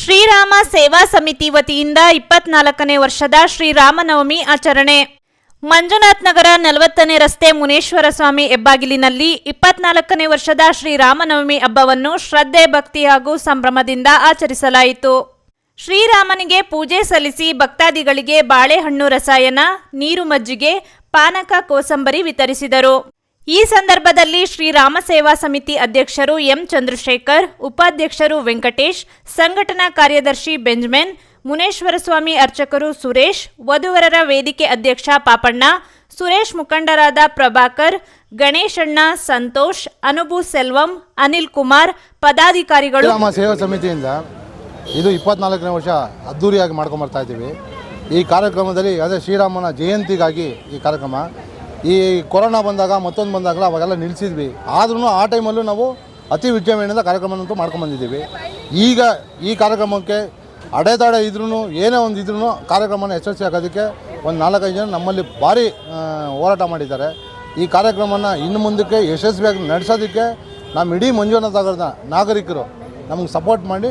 ಶ್ರೀರಾಮ ಸೇವಾ ಸಮಿತಿ ವತಿಯಿಂದ ಇಪ್ಪತ್ನಾಲ್ಕನೇ ವರ್ಷದ ಶ್ರೀರಾಮನವಮಿ ಆಚರಣೆ. ಮಂಜುನಾಥ್ ನಗರ ನಲವತ್ತನೇ ರಸ್ತೆ ಮುನೇಶ್ವರ ಸ್ವಾಮಿ ಹೆಬ್ಬಾಗಿಲಿನಲ್ಲಿ ಇಪ್ಪತ್ನಾಲ್ಕನೇ ವರ್ಷದ ಶ್ರೀರಾಮನವಮಿ ಹಬ್ಬವನ್ನು ಶ್ರದ್ಧೆ, ಭಕ್ತಿ ಹಾಗೂ ಸಂಭ್ರಮದಿಂದ ಆಚರಿಸಲಾಯಿತು. ಶ್ರೀರಾಮನಿಗೆ ಪೂಜೆ ಸಲ್ಲಿಸಿ ಭಕ್ತಾದಿಗಳಿಗೆ ಬಾಳೆಹಣ್ಣು ರಸಾಯನ, ನೀರು ಮಜ್ಜಿಗೆ, ಪಾನಕ, ಕೋಸಂಬರಿ ವಿತರಿಸಿದರು. ಈ ಸಂದರ್ಭದಲ್ಲಿ ಶ್ರೀರಾಮ ಸೇವಾ ಸಮಿತಿ ಅಧ್ಯಕ್ಷರು ಎಂ ಚಂದ್ರಶೇಖರ್, ಉಪಾಧ್ಯಕ್ಷರು ವೆಂಕಟೇಶ್, ಸಂಘಟನಾ ಕಾರ್ಯದರ್ಶಿ ಬೆಂಜಮಿನ್ ಮುನೇಶ್ವರಸ್ವಾಮಿ ಅರ್ಚಕರು ಸುರೇಶ್, ವಧುವರರ ವೇದಿಕೆ ಅಧ್ಯಕ್ಷ ಪಾಪಣ್ಣ, ಸುರೇಶ್ ಮುಖಂಡರಾದ ಪ್ರಭಾಕರ್ ಗಣೇಶಣ್ಣ ಸಂತೋಷ್, ಅನುಭು ಸೆಲ್ವಂ, ಅನಿಲ್ ಕುಮಾರ್, ಪದಾಧಿಕಾರಿಗಳು ರಾಮ ಸೇವಾ ಸಮಿತಿಯಿಂದ ಇದು ಇಪ್ಪತ್ನಾಲ್ಕನೇ ವರ್ಷ ಅದ್ಧೂರಿಯಾಗಿ ಮಾಡ್ಕೊಂಡ್ಬರ್ತಾ ಇದ್ದೀವಿ. ಈ ಕಾರ್ಯಕ್ರಮದಲ್ಲಿ ಅದೇ ಶ್ರೀರಾಮನ ಜಯಂತಿಗಾಗಿ ಈ ಕಾರ್ಯಕ್ರಮ ಈ ಕೊರೋನಾ ಬಂದಾಗ, ಮತ್ತೊಂದು ಬಂದಾಗಲ ಅವಾಗೆಲ್ಲ ನಿಲ್ಲಿಸಿದ್ವಿ ಆದ್ರೂ ಆ ಟೈಮಲ್ಲೂ ನಾವು ಅತಿ ವಿಜೃಂಭಣೆಯಿಂದ ಕಾರ್ಯಕ್ರಮನಂತೂ ಮಾಡ್ಕೊಂಬಂದಿದ್ದೀವಿ ಈಗ ಈ ಕಾರ್ಯಕ್ರಮಕ್ಕೆ ಅಡೆತಡೆ ಇದ್ರೂ ಏನೇ ಒಂದು ಇದ್ರೂ ಕಾರ್ಯಕ್ರಮನ ಯಶಸ್ವಿ ಆಗೋದಕ್ಕೆ ಒಂದು ನಾಲ್ಕೈದು ಜನ ನಮ್ಮಲ್ಲಿ ಭಾರಿ ಹೋರಾಟ ಮಾಡಿದ್ದಾರೆ. ಈ ಕಾರ್ಯಕ್ರಮನ ಇನ್ನು ಮುಂದಕ್ಕೆ ಯಶಸ್ವಿಯಾಗಿ ನಡೆಸೋದಕ್ಕೆ ನಮ್ಮ ಇಡೀ ಮಂಜುನಾಥ ನಾಗರಿಕರು ನಮ್ಗೆ ಸಪೋರ್ಟ್ ಮಾಡಿ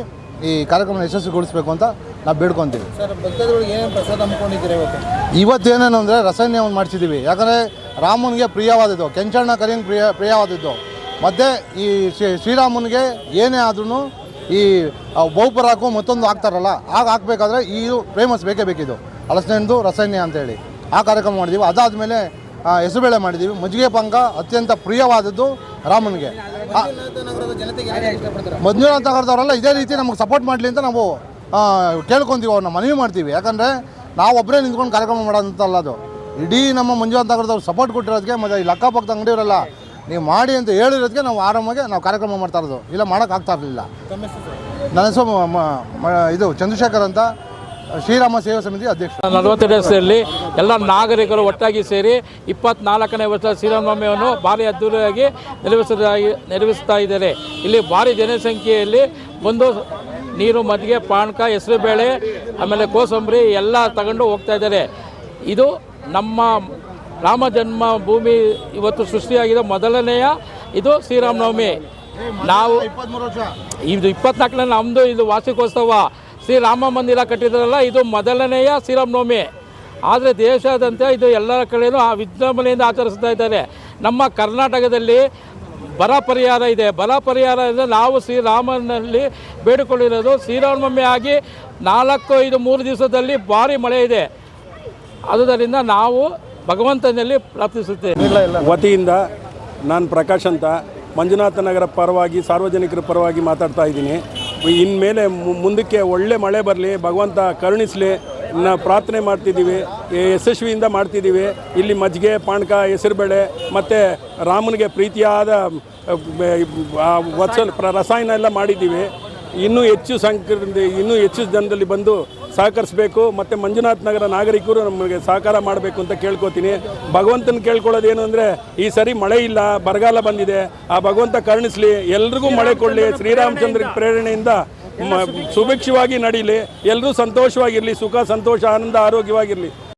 ಈ ಕಾರ್ಯಕ್ರಮ ಯಶಸ್ವಿಗೊಳಿಸ್ಬೇಕು ಅಂತ ನಾವು ಬೇಡ್ಕೊತೀವಿ. ಸರ್ ಭಕ್ತಾದಿಗಳಿಗೆ ಏನೇನು ಪ್ರಸಾದ ಹಮ್ಮಿಕೊಂಡಿದ್ದೀರಾ ಇವತ್ತು? ಇವತ್ತೇನೇನು ಅಂದರೆ ರಸಾಯನವನ್ನು ಮಾಡಿಸಿದ್ದೀವಿ ಯಾಕಂದರೆ ರಾಮನಿಗೆ ಪ್ರಿಯವಾದದ್ದು ಕೆಂಚಣ್ಣ ಕರಿಯಂಗೆ ಪ್ರಿಯ ಪ್ರಿಯವಾದದ್ದು. ಮತ್ತು ಈ ಶ್ರೀ ಶ್ರೀರಾಮನಿಗೆ ಏನೇ ಆದ್ರೂ ಈ ಬಹುಪರಾಕು ಮತ್ತೊಂದು ಹಾಕ್ತಾರಲ್ಲ ಆಗ ಹಾಕ್ಬೇಕಾದ್ರೆ ಈ ಫೇಮಸ್ ಬೇಕೇ ಬೇಕಿದ್ದು. ಹಲಸಿನಂದು ರಸಾಯನ ಅಂತೇಳಿ. ಆ ಕಾರ್ಯಕ್ರಮ ಮಾಡಿದ್ದೀವಿ ಅದಾದಮೇಲೆ ಹೆಸರುಬೇಳೆ ಮಾಡಿದ್ದೀವಿ ಮಜ್ಜಿಗೆ ಪಂಗ ಅತ್ಯಂತ ಪ್ರಿಯವಾದದ್ದು ರಾಮನಿಗೆ. ಮಧುನಾಥ ಮಂಜುನಾಥ ನಗರದವರೆಲ್ಲ ಇದೇ ರೀತಿ ನಮಗೆ ಸಪೋರ್ಟ್ ಮಾಡಲಿ ಅಂತ ನಾವು ಕೇಳ್ಕೊಂತೀವಿ ಅವ್ರನ್ನ ಮನವಿ ಮಾಡ್ತೀವಿ. ಯಾಕಂದರೆ ನಾವು ಒಬ್ಬರೇ ನಿಂತ್ಕೊಂಡು ಕಾರ್ಯಕ್ರಮ ಮಾಡೋದಂತಲ್ಲ ಅದು. ಇಡೀ ನಮ್ಮ ಮಂಜುನಾಥ್ ನಗರದವ್ರು ಸಪೋರ್ಟ್ ಕೊಟ್ಟಿರೋದಕ್ಕೆ ಮತ್ತು ಇಲ್ಲಿ ಅಕ್ಕಪಕ್ಕದ ಅಂಗಡಿಯವರೆಲ್ಲ ನೀವು ಮಾಡಿ ಅಂತ ಹೇಳಿರೋದಕ್ಕೆ ನಾವು ಆರಾಮಾಗಿ ನಾವು ಕಾರ್ಯಕ್ರಮ ಮಾಡ್ತಾ ಇರೋದು. ಇಲ್ಲ ಮಾಡೋಕ್ಕಾಗ್ತಾ ಇರಲಿಲ್ಲ. ನನ್ನ ಹೆಸರು ಮ- ಮ- ಮ- ಇದು ಚಂದ್ರಶೇಖರ್ ಅಂತ ಶ್ರೀರಾಮ ಸೇವಾ ಸಮಿತಿ ಅಧ್ಯಕ್ಷ. ನಲವತ್ತನೇ ವರ್ಷದಲ್ಲಿ ಎಲ್ಲ ನಾಗರಿಕರು ಒಟ್ಟಾಗಿ ಸೇರಿ ಇಪ್ಪತ್ನಾಲ್ಕನೇ ವರ್ಷ ಶ್ರೀರಾಮನವಮಿಯನ್ನು ಭಾರಿ ಅದ್ದೂರಿಯಾಗಿ ನೆರವೇರಿಸುತ್ತಾ ನೆರವೇರಿಸ್ತಾ ಇದ್ದಾರೆ. ಇಲ್ಲಿ ಭಾರಿ ಜನಸಂಖ್ಯೆಯಲ್ಲಿ ಬಂದು ನೀರು ಮಜ್ಜಿಗೆ ಪಾನಕ ಹೆಸರುಬೇಳೆ ಆಮೇಲೆ ಕೋಸಂಬರಿ ಎಲ್ಲ ತಗೊಂಡು ಹೋಗ್ತಾ ಇದ್ದಾರೆ. ಇದು ನಮ್ಮ ರಾಮ ಜನ್ಮ ಭೂಮಿ ಇವತ್ತು ಸೃಷ್ಟಿಯಾಗಿದೆ ಮೊದಲನೆಯ ಇದು ಶ್ರೀರಾಮನವಮಿ. ನಾವು ಇದು ಇಪ್ಪತ್ನಾಲ್ಕನೇ ನಮ್ಮದು ಇದು ವಾರ್ಷಿಕೋತ್ಸವ. ಶ್ರೀರಾಮ ಮಂದಿರ ಕಟ್ಟಿದ್ರಲ್ಲ ಇದು ಮೊದಲನೆಯ ಶ್ರೀರಾಮನವಮಿ. ಆದರೆ ದೇಶಾದ್ಯಂತ ಇದು ಎಲ್ಲರ ಕಡೆಯೂ ಆ ವಿಜೃಂಭಣೆಯಿಂದ ಆಚರಿಸ್ತಾ ಇದ್ದಾರೆ. ನಮ್ಮ ಕರ್ನಾಟಕದಲ್ಲಿ ಬರ ಪರಿಹಾರ ಇದೆ. ಬರ ಪರಿಹಾರ ಇದೆ ನಾವು ಶ್ರೀರಾಮನಲ್ಲಿ ಬೇಡಿಕೊಂಡಿರೋದು ಶ್ರೀರಾಮನವಮಿ ಆಗಿ ನಾಲ್ಕು, ಐದು, ಮೂರು ದಿವಸದಲ್ಲಿ ಭಾರಿ ಮಳೆ ಇದೆ. ಆದುದರಿಂದ ನಾವು ಭಗವಂತನಲ್ಲಿ ಪ್ರಾರ್ಥಿಸುತ್ತೇವೆ. ವತಿಯಿಂದ ನಾನು ಪ್ರಕಾಶ್ ಅಂತ ಮಂಜುನಾಥ ನಗರ ಪರವಾಗಿ, ಸಾರ್ವಜನಿಕರ ಪರವಾಗಿ ಮಾತಾಡ್ತಾ ಇದ್ದೀನಿ. ಇನ್ಮೇಲೆ ಮುಂದಕ್ಕೆ ಒಳ್ಳೆ ಮಳೆ ಬರಲಿ, ಭಗವಂತ ಕರುಣಿಸಲಿ ಪ್ರಾರ್ಥನೆ ಮಾಡ್ತಿದ್ದೀವಿ ಯಶಸ್ವಿಯಿಂದ ಮಾಡ್ತಿದ್ದೀವಿ. ಇಲ್ಲಿ ಮಜ್ಜಿಗೆ, ಪಾನಕ, ಹೆಸರುಬೇಳೆ, ಮತ್ತು ರಾಮನಿಗೆ ಪ್ರೀತಿಯಾದ ವತ್ಸಲ ಪ್ರ- ರಸಾಯನ ಎಲ್ಲ ಮಾಡಿದ್ದೀವಿ. ಇನ್ನೂ ಹೆಚ್ಚು ಸಂಖ್ಯೆ ಇನ್ನೂ ಹೆಚ್ಚು ಜನದಲ್ಲಿ ಬಂದು ಸಹಕರಿಸಬೇಕು. ಮತ್ತು ಮಂಜುನಾಥ್ ನಗರ ನಾಗರಿಕರು ನಮಗೆ ಸಹಕಾರ ಮಾಡಬೇಕು ಅಂತ ಕೇಳ್ಕೊತೀನಿ. ಭಗವಂತನ ಕೇಳ್ಕೊಳ್ಳೋದೇನು ಅಂದರೆ, ಈ ಸರಿ ಮಳೆ ಇಲ್ಲ, ಬರಗಾಲ ಬಂದಿದೆ. ಆ ಭಗವಂತ ಕರುಣಿಸಲಿ, ಎಲ್ರಿಗೂ ಮಳೆ ಕೊಡಲಿ. ಶ್ರೀರಾಮಚಂದ್ರ ಪ್ರೇರಣೆಯಿಂದ ಸುಭಿಕ್ಷವಾಗಿ ನಡೀಲಿ ಎಲ್ಲರೂ ಸಂತೋಷವಾಗಿರಲಿ ಸುಖ ಸಂತೋಷ ಆನಂದ ಆರೋಗ್ಯವಾಗಿರಲಿ.